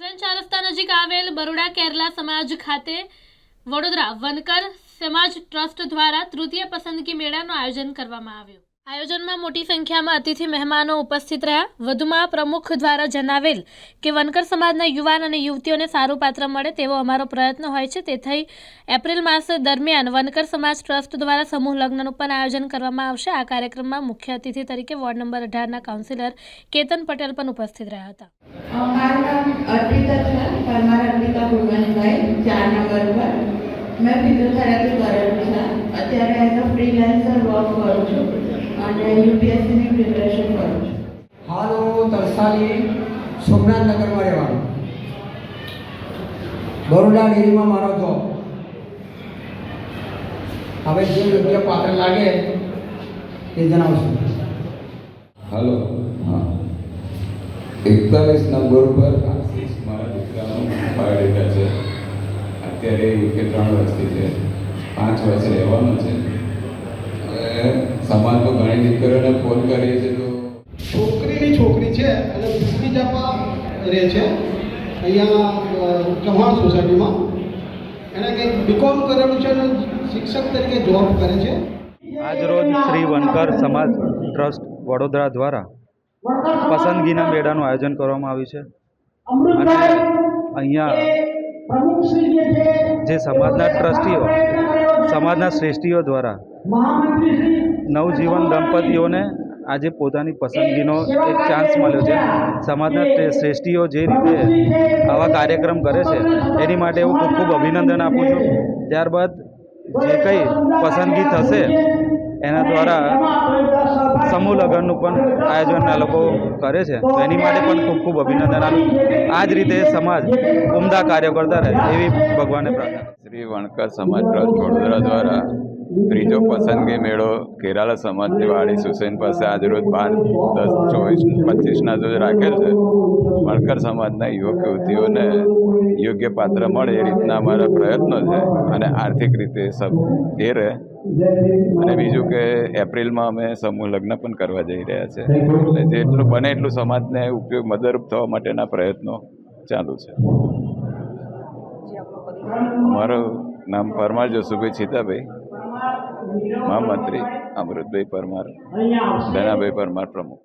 ઉઝેન ચાર રસ્તા નજીક આવેલ બરોડા કેરલા સમાજ ખાતે વડોદરા વનકર સમાજ ટ્રસ્ટ દ્વારા તૃતીય પસંદગી મેળાનું આયોજન કરવામાં આવ્યું. આયોજનમાં મોટી સંખ્યામાં અતિથિ મહેમાનો ઉપસ્થિત રહ્યા. વધુમાં પ્રમુખ દ્વારા જણાવેલ કે વનકર સમાજના યુવાન અને યુવતીઓને સારું પાત્ર મળે તેવો અમારો પ્રયત્ન હોય છે. તેથી એપ્રિલ માસ દરમિયાન વનકર સમાજ ટ્રસ્ટ દ્વારા સમૂહ લગ્નનું પણ આયોજન કરવામાં આવશે. આ કાર્યક્રમમાં મુખ્ય અતિથિ તરીકે વોર્ડ નંબર અઢારના કાઉન્સિલર કેતન પટેલ પણ ઉપસ્થિત રહ્યા હતા અ, મારું નામ અર્પિતા છે પરમાર અર્પિતા ગુરવાનીભાઈ ચાર પર મેં ફિઝિયોથેરાપી કરેલું છે અત્યારે એઝ અ ફ્રીલેન્સર વર્ક કરું છું અને યુપીએસસીની પ્રિપેરેશન કરું છું. હાલ હું તરસાલી સોમનાથનગરમાં રહેવાનું. બરોડા ડેરીમાં મારો જોબ હવે જે યોગ્ય પાત્ર લાગે એ જણાવશું. હલો હા. એકતાલીસ નંબર પર આશીષ મારા દીકરાનો બાયોડેટા છે. અત્યારે કે ત્રણ વર્ષથી છે પાંચ વર્ષ રહેવાનું છે. સમાજ તો ઘણી દીકરીઓને ફોન કરીએ છીએ તો છોકરીની છોકરી છે અને ભૂસરી જાપા રહે છે. અહીંયા ચૌહાણ સોસાયટીમાં. એને કંઈક બીકોમ કરેલું છે અને શિક્ષક તરીકે જોબ કરે છે. આજરોજ શ્રી વનકર સમાજ ટ્રસ્ટ વડોદરા દ્વારા પસંદગીના મેળાનું આયોજન કરવામાં આવ્યું છે. અને અહીંયા જે સમાજના ટ્રસ્ટીઓ સમાજના શ્રેષ્ઠીઓ દ્વારા નવજીવન દંપતીઓને આજે પોતાની પસંદગીનો એક ચાન્સ મળ્યો છે. સમાજના શ્રેષ્ઠીઓ જે રીતે આવા કાર્યક્રમ કરે છે એની માટે હું ખૂબ ખૂબ અભિનંદન આપું છું. ત્યારબાદ જે કંઈ પસંદગી થશે એના દ્વારા સમૂહ લગ્નનું પણ આયોજન આ લોકો કરે છે. તો એની માટે પણ ખૂબ ખૂબ અભિનંદન. આપું આ જ રીતે સમાજ ઉમદા કાર્યો કરતા રહે એવી ભગવાને પ્રાર્થના શ્રી વણકર સમાજ ટ્રસ્ટ વડોદરા દ્વારા ત્રીજો પસંદગી મેળો કેરાલા સમાજની વાડી સુસેન પાસે આજરોજ બાર, દસ, ચોવીસ, પચીસના રોજ રાખેલ છે. વણકર સમાજના યુવક, યુવતીઓને યોગ્ય પાત્ર મળે એ રીતના અમારા પ્રયત્નો છે અને આર્થિક રીતે સબ એ રહે. અને બીજું કે એપ્રિલમાં અમે સમૂહ લગ્ન પણ કરવા જઈ રહ્યા છે. એટલે જેટલું બને એટલું સમાજને ઉપયોગ મદદરૂપ થવા માટેના પ્રયત્નો ચાલુ છે. મારું નામ પરમાર જસુભાઈ છીતાભાઈ મહામંત્રી અમૃતભાઈ પરમાર બેનાભાઈ પરમાર પ્રમુખ.